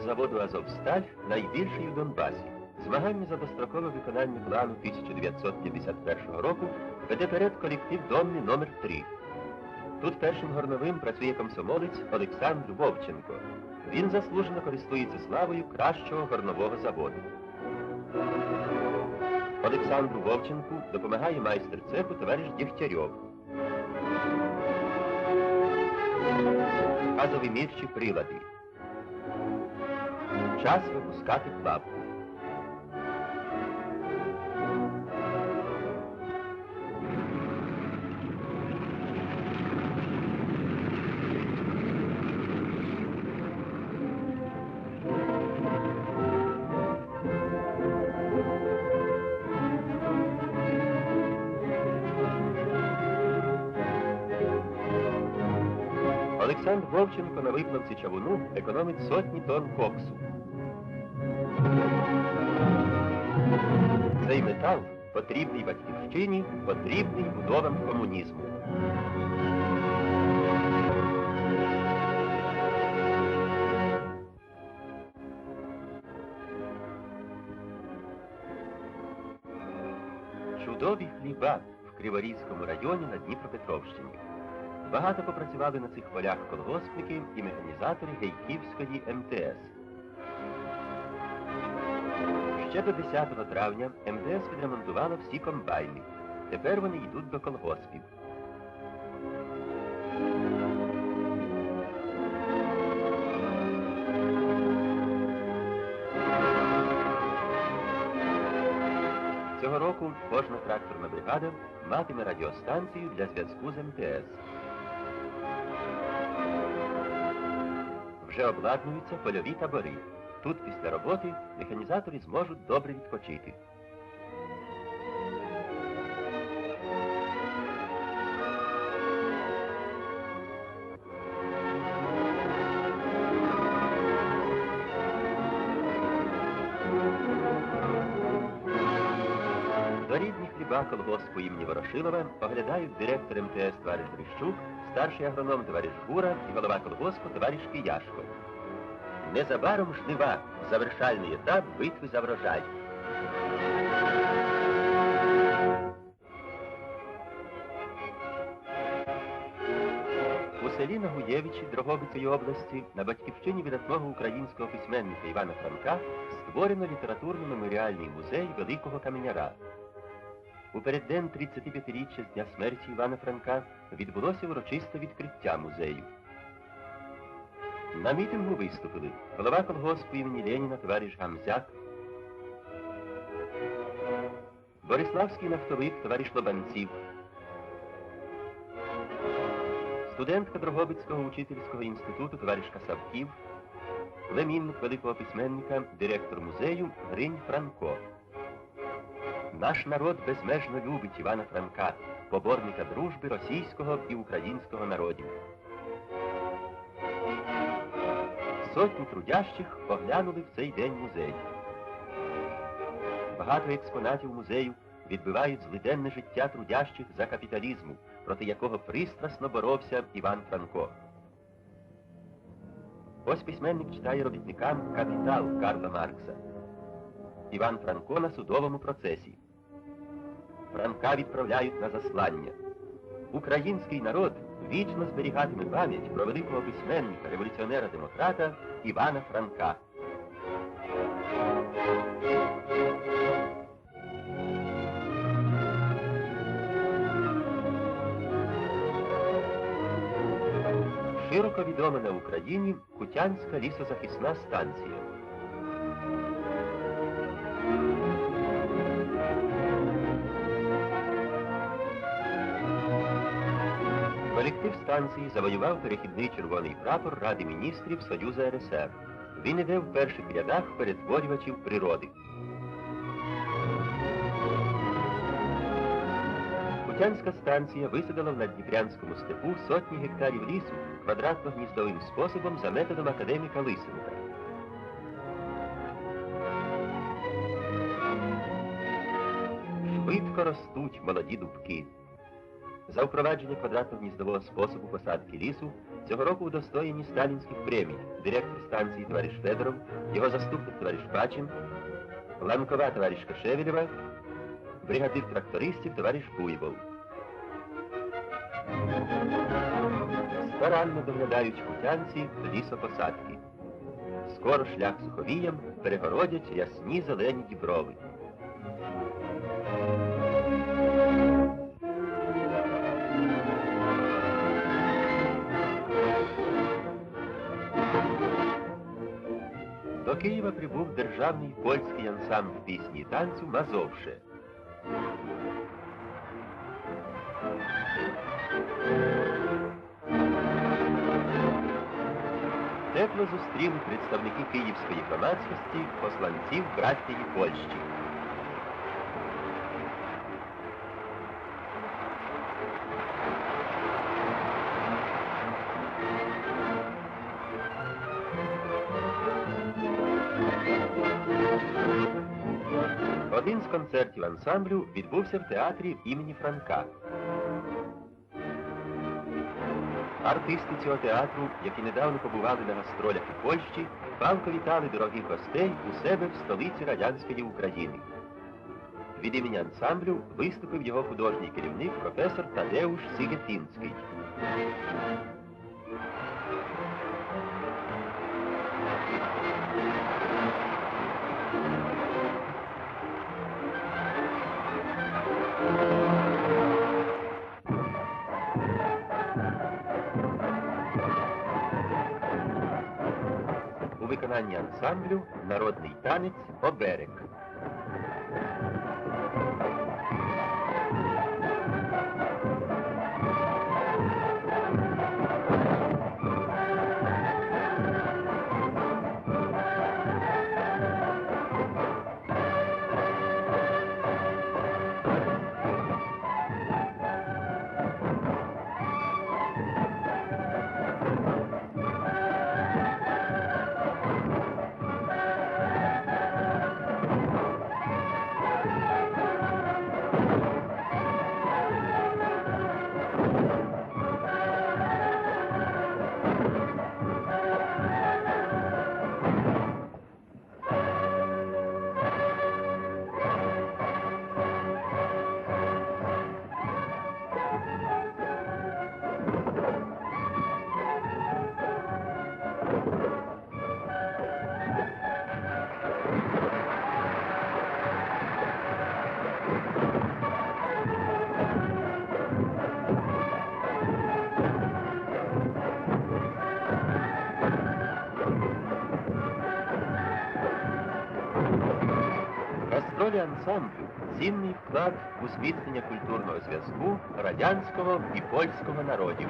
заводу Азовсталь найбільший у Донбасі. Змагання за дострокове виконання плану 1951 року веде перед колектив Домні номер 3 Тут першим горновим працює комсомолець Олександр Вовченко. Він заслужено користується славою кращого горнового заводу. Олександру Вовченку допомагає майстер цеху товариш Дєгтярьов. Газові мірчі прилади. Час випускати плавку. Олександр Вовченко на виплавці чавуну економить сотні тонн коксу. Цей метал потрібний батьківщині, потрібний будовам комунізму. Чудові хліба в Криворізькому районі на Дніпропетровщині. Багато попрацювали на цих полях колгоспники і механізатори Гейківської МТС. Ще до 10 травня МТС відремонтувала всі комбайни. Тепер вони йдуть до колгоспів. Цього року кожна тракторна бригада матиме радіостанцію для зв'язку з МТС. Вже обладнуються польові табори. Тут після роботи механізатори зможуть добре відпочити. До рідних хліба колгоспу імені Ворошилова оглядають директор МТС товариш Грищук, старший агроном товариш Гура і голова колгоспу товариш Кияшко. Незабаром жнива, завершальний етап битви за врожай. У селі Нагуєвичі Дрогобицької області на батьківщині видатного українського письменника Івана Франка створено літературно-меморіальний музей Великого Каменяра. У переддень 35-річчя з дня смерті Івана Франка відбулося урочисте відкриття музею. На мітингу виступили голова колгоспу імені Леніна товариш Гамзяк, Бориславський нафтовик товариш Лобанців, студентка Дрогобицького учительського інституту товариш Касавків, племінник великого письменника, директор музею Гринь Франко. Наш народ безмежно любить Івана Франка, поборника дружби російського і українського народів. Сотні трудящих оглянули в цей день музей. Багато експонатів музею відбивають злиденне життя трудящих за капіталізму, проти якого пристрасно боровся Іван Франко. Ось письменник читає робітникам Капітал Карла Маркса. Іван Франко на судовому процесі. Франка відправляють на заслання. Український народ вічно зберігатиме пам'ять про великого письменника, революціонера-демократа Івана Франка. Широко відома на Україні Кутянська лісозахисна станція. Станції завоював перехідний червоний прапор Ради міністрів Союзу РСР. Він іде в перших рядах перетворювачів природи. Кутянська станція висадила в Наддніпрянському степу сотні гектарів лісу квадратно-гніздовим способом за методом академіка Лисенка. Швидко ростуть молоді дубки. За впровадження квадратно-гніздового способу посадки лісу цього року удостоєні сталінських премій директор станції товариш Федоров, його заступник товариш Пачин, ланкова товаришка Шевелєва, бригадир трактористів товариш Буйвол. Старанно доглядають путянці лісопосадки. Скоро шлях суховіям перегородять рясні зелені діброви. До Києва прибув державний польський ансамбль пісні і танцю Мазовше. Тепло зустріли представники київської громадськості посланців братії Польщі. Один з концертів ансамблю відбувся в театрі імені Франка. Артисти цього театру, які недавно побували на гастролях у Польщі, палко вітали дорогих гостей у себе в столиці радянської України. Від імені ансамблю виступив його художній керівник професор Тадеуш Сігетінський. Виконанні ансамблю народний танець Оберег. Гастролі ансамблю цінний вклад у зміцнення культурного зв'язку радянського і польського народів.